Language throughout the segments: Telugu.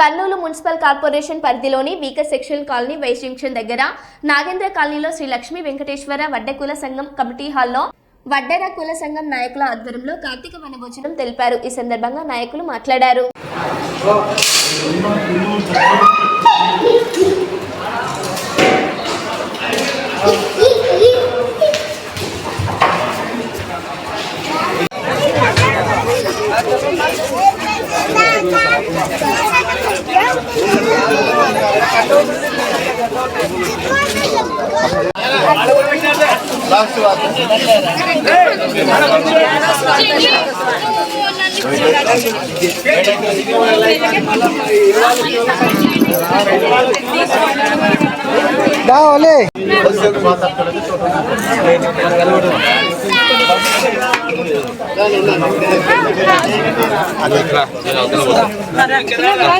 కర్నూలు మున్సిపల్ కార్పొరేషన్ పరిధిలోని వీకర్ సెక్షన్ కాలనీ వైస్ జంక్షన్ దగ్గర నాగేంద్ర కాలనీలో శ్రీ లక్ష్మీ వెంకటేశ్వర వడ్డకుల సంఘం కమిటీ హాల్లో వడ్డెర కుల సంఘం నాయకుల ఆధ్వర్యంలో కార్తీక వనభోజనం తెలిపారు. ఈ సందర్భంగా నాయకులు మాట్లాడారు. దావలే ఏం అసలు టోర్నమెంట్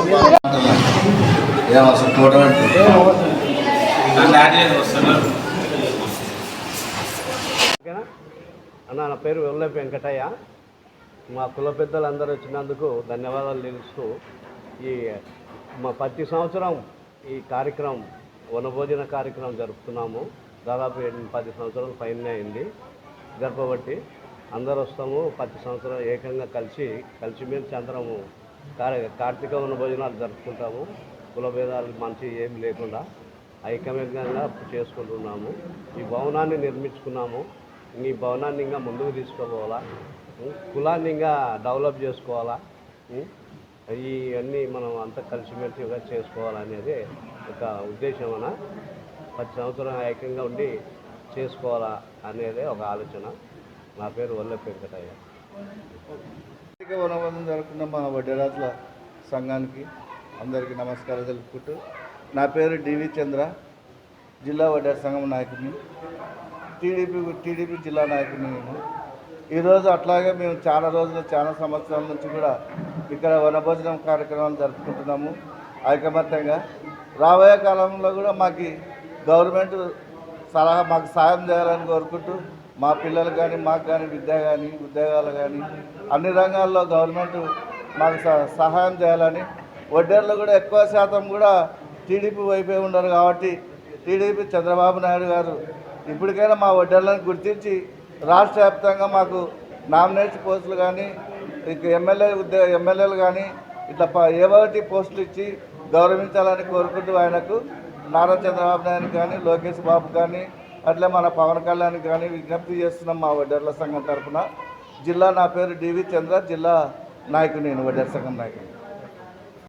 ఓకేనా అన్న నా పేరు వెల్లపి వెంకటయ్య. మా కుల పెద్దలు అందరూ వచ్చినందుకు ధన్యవాదాలు తెలుస్తూ ఈ మా ప్రతి సంవత్సరం ఈ కార్యక్రమం వనభోజన కార్యక్రమం జరుపుతున్నాము. దాదాపు ఎనిమిది పది సంవత్సరాల పైన అయింది. జరపబట్టి అందరూ వస్తాము. ప్రతి సంవత్సరం ఏకంగా కలిసి కలిసిమెలిసి అందరము కార్ కార్తీక వనభోజనాలు జరుపుకుంటాము. కులభేదాలు మంచి ఏమి లేకుండా ఐకమత్యంగా చేసుకుంటున్నాము. ఈ భవనాన్ని నిర్మించుకున్నాము. ఈ భవనాన్ని ఇంకా ముందుకు తీసుకుపోవాలా? కులాన్ని ఇంకా డెవలప్ చేసుకోవాలా? ఇవన్నీ మనం అంతా కలిసిమెలిసిగా చేసుకోవాలనేది ఒక ఉద్దేశం అన ప్రతి సంవత్సరం ఐక్యంగా ఉండి చేసుకోవాలా అనేది ఒక ఆలోచన. నా పేరు వల్ల వెంకటయ్య కార్తీక వనబంధం జరుపుకున్న మా వడ్డరాజుల సంఘానికి అందరికీ నమస్కారం తెలుపుకుంటూ నా పేరు డివి చంద్ర జిల్లా వడ్డర సంఘం నాయకుడిని టీడీపీ టీడీపీ జిల్లా నాయకుడిని నేను. ఈరోజు అట్లాగే మేము చాలా రోజులు చాలా సంవత్సరాల నుంచి కూడా ఇక్కడ వనభోజనం కార్యక్రమాలు జరుపుకుంటున్నాము. ఐకమత్యంగా రాబోయే కాలంలో కూడా మాకు గవర్నమెంట్ సలహా మాకు సాయం చేయాలని కోరుకుంటూ మా పిల్లలు కానీ మాకు కానీ విద్య కానీ ఉద్యోగాలు కానీ అన్ని రంగాల్లో గవర్నమెంట్ మాకు స- సహాయం చేయాలని వడ్డేర్లు కూడా ఎక్కువ శాతం కూడా టీడీపీ వైపే ఉన్నారు కాబట్టి టీడీపీ చంద్రబాబు నాయుడు గారు ఇప్పటికైనా మా వడ్డేర్లను గుర్తించి రాష్ట్ర వ్యాప్తంగా మాకు నామినేషన్ పోస్టులు కానీ ఎమ్మెల్యే ఉద్యో ఎమ్మెల్యేలు కానీ ఇట్లా ఏవోటి ఏ ఒకటి పోస్టులు ఇచ్చి గౌరవించాలని కోరుకుంటూ ఆయనకు నారా చంద్రబాబు నాయుడు కానీ లోకేష్ బాబు కానీ అట్లే మన పవన్ కళ్యాణ్ కానీ విజ్ఞప్తి చేస్తున్నాం మా వడ్డర్ల సంఘం తరఫున. జిల్లా నా పేరు డివి చంద్ర జిల్లా నాయకుడు నేను వడ్డర్ సంఘం నాయకుడు